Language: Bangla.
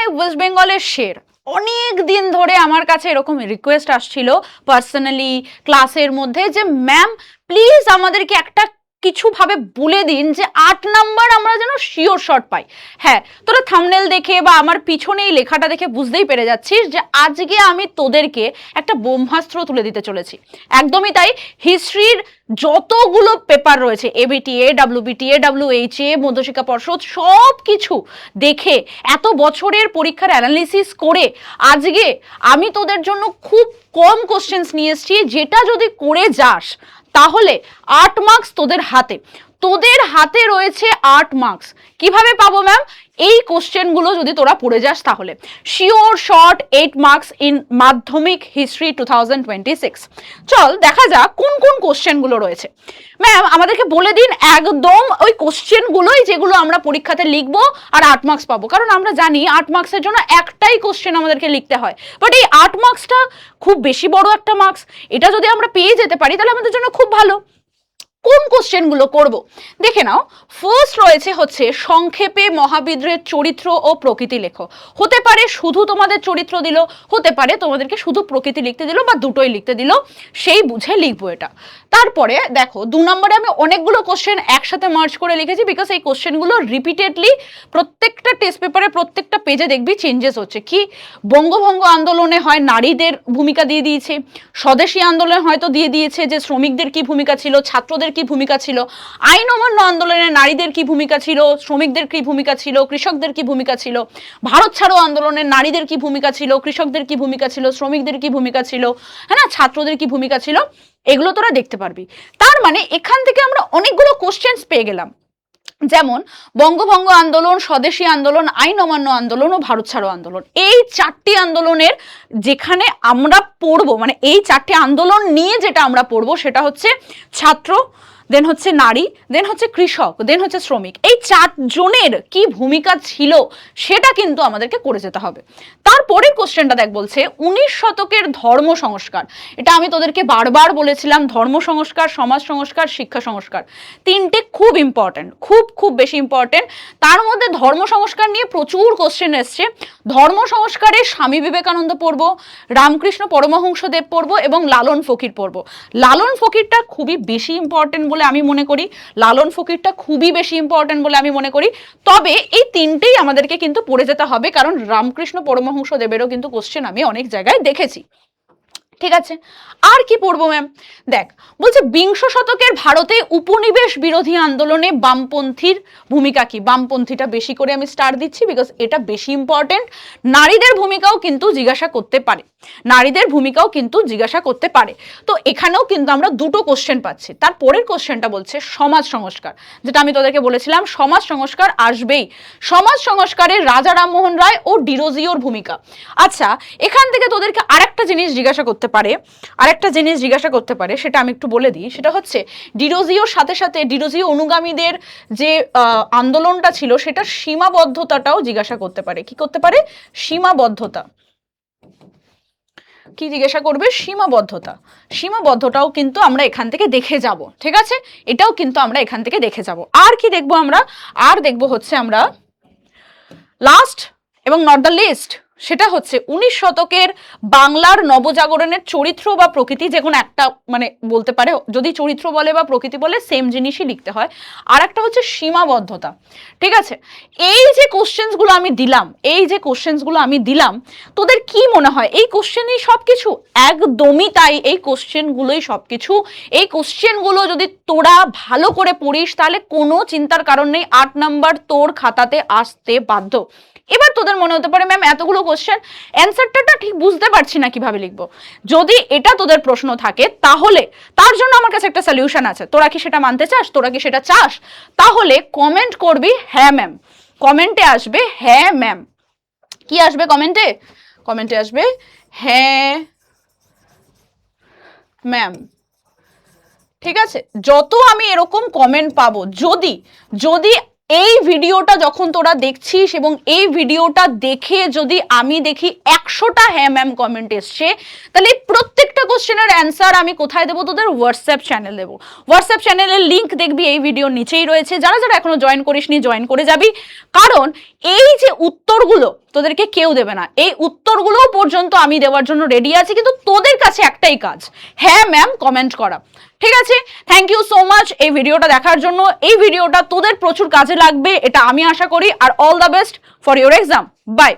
মাই ওয়েস্ট বেঙ্গলের শের। অনেক দিন ধরে আমার কাছে এরকম রিকোয়েস্ট আসছিল পার্সোনালি ক্লাসের মধ্যে যে ম্যাম প্লিজ আমাদেরকে একটা কিছু ভাবে বলে দিন যে আট নাম্বার আমরা যেন শিওর শর্ট পাই। হ্যাঁ তোরা থামনেল দেখে বা আমার পিছনে এই লেখাটা দেখে বুঝতেই পেরে যাচ্ছিস যে আজকে আমি তোদেরকে একটা ব্রহ্মাস্ত্র তুলে দিতে চলেছি। একদমই তাই হিস্ট্রির যতগুলো পেপার রয়েছে এবিটিএ ডাব্লিউবিটিএ ডাব্লিউএইচএ মধ্যশিক্ষা পর্ষদ সব কিছু দেখে, এত বছরের পরীক্ষার অ্যানালিসিস করে আজকে আমি তোদের জন্য খুব কম কোশ্চেন্স নিয়ে এসেছি, যেটা যদি করে যাস তাহলে আট মার্কস তোদের হাতে। তোদের হাতে রয়েছে আট মার্কস কীভাবে পাবো ম্যাম এই কোশ্চেনগুলো যদি তোরা পড়ে যাস তাহলে। Sure short eight marks in Madhyamik history two thousand twenty six চল, দেখা যাক কোন কোন কোশ্চেনগুলো রয়েছে। ম্যাম আমাদেরকে বলে দিন একদম ওই কোশ্চেনগুলোই যেগুলো আমরা পরীক্ষাতে লিখব আর আট মার্কস পাবো। কারণ আমরা জানি আট মার্কসের জন্য একটাই কোশ্চেন আমাদেরকে লিখতে হয়। বাট এই আট মার্কসটা খুব বেশি বড় একটা মার্কস এটা যদি আমরা পেয়ে যেতে পারি, তাহলে আমাদের জন্য খুব ভালো। কোন কোশ্চেনগুলো করব? দেখে নাও। ফার্স্ট রয়েছে হচ্ছে সংক্ষেপে মহাবিদ্রের চরিত্র ও প্রকৃতি লেখো হতে পারে শুধু তোমাদের চরিত্র দিল, হতে পারে তোমাদেরকে শুধু প্রকৃতি লিখতে দিল বা দুটোই লিখতে দিল, সেই বুঝে লিখব এটা। তারপরে দেখো, দু নম্বরে আমি অনেকগুলো কোশ্চেন একসাথে মার্চ করে লিখেছি বিকজ এই কোশ্চেনগুলো রিপিটেডলি প্রত্যেকটা টেস্ট পেপারে প্রত্যেকটা পেজে দেখবি চেঞ্জেস হচ্ছে। কি? বঙ্গভঙ্গ আন্দোলনে হয় নারীদের ভূমিকা দিয়ে দিয়েছে, স্বদেশী আন্দোলনে হয়তো দিয়ে দিয়েছে যে শ্রমিকদের কি ভূমিকা ছিল, ছাত্রদের কি ভূমিকা ছিল, আইন অমান্য আন্দোলনে নারীদের কি ভূমিকা ছিল, শ্রমিকদের কি ভূমিকা ছিল, কৃষকদের কি ভূমিকা ছিল, ভারত ছাড়ো আন্দোলনে নারীদের কি ভূমিকা ছিল, কৃষকদের কি ভূমিকা ছিল, শ্রমিকদের কি ভূমিকা ছিল হ্যাঁ ছাত্রদের কি ভূমিকা ছিল, এগুলো তোরা দেখতে পারবি। তার মানে এখান থেকে আমরা অনেকগুলো কোশ্চেন্স পেয়ে গেলাম। যেমন বঙ্গভঙ্গ আন্দোলন, স্বদেশী আন্দোলন, আইন অমান্য আন্দোলন ও ভারত ছাড়ো আন্দোলন। এই চারটি আন্দোলনের যেখানে আমরা পড়ব মানে এই চারটি আন্দোলন নিয়ে যেটা আমরা পড়ব সেটা হচ্ছে ছাত্র দেন হচ্ছে নারী দেন হচ্ছে কৃষক দেন হচ্ছে শ্রমিক। এই চারজনের কি ভূমিকা ছিল সেটা কিন্তু আমাদেরকে করে যেতে হবে। তারপরের কোশ্চেনটা দেখ বলছে, উনিশ শতকের ধর্ম সংস্কার। এটা আমি তোদেরকে বারবার বলেছিলাম, ধর্ম সংস্কার, সমাজ সংস্কার, শিক্ষা সংস্কার। তিনটে খুব ইম্পর্ট্যান্ট খুব খুব বেশি ইম্পর্টেন্ট তার মধ্যে ধর্ম সংস্কার নিয়ে প্রচুর কোশ্চেন এসছে। ধর্ম সংস্কারে স্বামী বিবেকানন্দ পড়ব, রামকৃষ্ণ পরমহংস দেব পড়ব এবং লালন ফকির পড়ব। লালন ফকিরটা খুবই বেশি ইম্পর্টেন্ট বলে আমি মনে করি, লালন ফকিরটা খুবই বেশি ইম্পর্টেন্ট বলে আমি মনে করি। তবে এই তিনটেই আমাদেরকে কিন্তু পড়ে যেতে হবে, কারণ রামকৃষ্ণ পরমহংস দেবেরও কিন্তু কোশ্চেন আমি অনেক জায়গায় দেখেছি। ঠিক আছে। আর কি পড়ব ম্যাম দেখ, বলছে বিংশ শতকের ভারতে উপনিবেশ বিরোধী আন্দোলনে বামপন্থীর ভূমিকা কি? বামপন্থীটা বেশি করে আমি স্টার দিচ্ছি বিকজ এটা বেশি ইম্পর্টেন্ট নারীদের ভূমিকাও কিন্তু জিজ্ঞাসা করতে পারে। নারীদের ভূমিকাও কিন্তু জিজ্ঞাসা করতে পারে। তো এখানেও কিন্তু আমরা দুটো কোশ্চেন পাচ্ছি। তার পরের কোশ্চেনটা বলছে সমাজ সংস্কার, যেটা আমি তোদেরকে বলেছিলাম, সমাজ সংস্কার আসবেই। সমাজ সংস্কারে রাজা রামমোহন রায় ও ডিরোজিওর ভূমিকা। আচ্ছা এখান থেকে তোদেরকে আরেকটা জিনিস জিজ্ঞাসা করতে পারে। আরেকটা জিনিস জিজ্ঞাসা করতে পারে, সেটা আমি একটু বলে দিই, সেটা হচ্ছে ডিরোজিওর সাথে সাথে ডিরোজিও অনুগামীদের যে আন্দোলনটা ছিল, সেটার সীমাবদ্ধতাটাও জিজ্ঞাসা করতে পারে। কি করতে পারে? সীমাবদ্ধতা। কি জিজ্ঞাসা করবে? সীমাবদ্ধতা। সীমাবদ্ধতাও কিন্তু আমরা এখান থেকে দেখে যাব, ঠিক আছে? এটাও কিন্তু আমরা এখান থেকে দেখে যাব। আর কি দেখব আমরা? আর দেখব হচ্ছে আমরা লাস্ট এবং নট দ্য লিস্ট সেটা হচ্ছে উনিশ শতকের বাংলার নবজাগরণের চরিত্র বা প্রকৃতি যে কোনো একটা মানে বলতে পারে, যদি চরিত্র বলে বা প্রকৃতি বলে সেম জিনিসই লিখতে হয়। আর একটা হচ্ছে সীমাবদ্ধতা। ঠিক আছে? এই যে কোশ্চেন্সগুলো আমি দিলাম, এই যে কোশ্চেন্সগুলো আমি দিলাম, তোদের কি মনে হয়? এই কোশ্চেনই সব কিছু একদমই তাই, এই কোশ্চেনগুলোই সব কিছু এই কোশ্চেনগুলো যদি তোরা ভালো করে পড়িস, তাহলে কোনো চিন্তার কারণ নেই। আট নাম্বার তোর খাতাতে আসতে বাধ্য। এবার তোদের মনে হতে পারে ম্যাম এতগুলো কোশ্চেন অ্যান্সারটা ঠিক বুঝতে পারছি না কীভাবে লিখব। যদি এটা তোদের প্রশ্ন থাকে, তাহলে তার জন্য আমার কাছে একটা সলিউশন আছে। তোরা কি সেটা মানতে চাস? তোরা কি সেটা চাস? তাহলে কমেন্ট করবি হ্যাঁ ম্যাম কমেন্টে আসবে হ্যাঁ ম্যাম কি আসবে কমেন্টে কমেন্টে আসবে হ্যাঁ ম্যাম ঠিক আছে? যত আমি এরকম কমেন্ট পাবো, যদি যদি এই ভিডিওটা যখন তোরা দেখছিস এবং এই ভিডিওটা দেখে যদি আমি দেখি একশোটা হ্যাঁ ম্যাম কমেন্ট এসছে, তাহলে এই প্রত্যেকটা কোশ্চেনের অ্যান্সার আমি কোথায় দেবো? তোদের হোয়াটসঅ্যাপ চ্যানেল দেবো। হোয়াটসঅ্যাপ চ্যানেলের লিঙ্ক দেখবি, এই ভিডিওর নিচেই রয়েছে। যারা যারা এখনও জয়েন করিস করিসনি জয়েন করে যাবি। কারণ এই যে উত্তরগুলো তোদেরকে কেউ দেবে না। এই উত্তরগুলোও পর্যন্ত আমি দেওয়ার জন্য রেডি আছি, কিন্তু তোদের কাছে একটাই কাজ। হ্যাঁ ম্যাম কমেন্ট করা। ঠিক আছে? থ্যাংক ইউ সো মাচ এই ভিডিওটা দেখার জন্য। এই ভিডিওটা তোদের প্রচুর কাজে লাগবে, এটা আমি আশা করি। আর all the best for your exam bye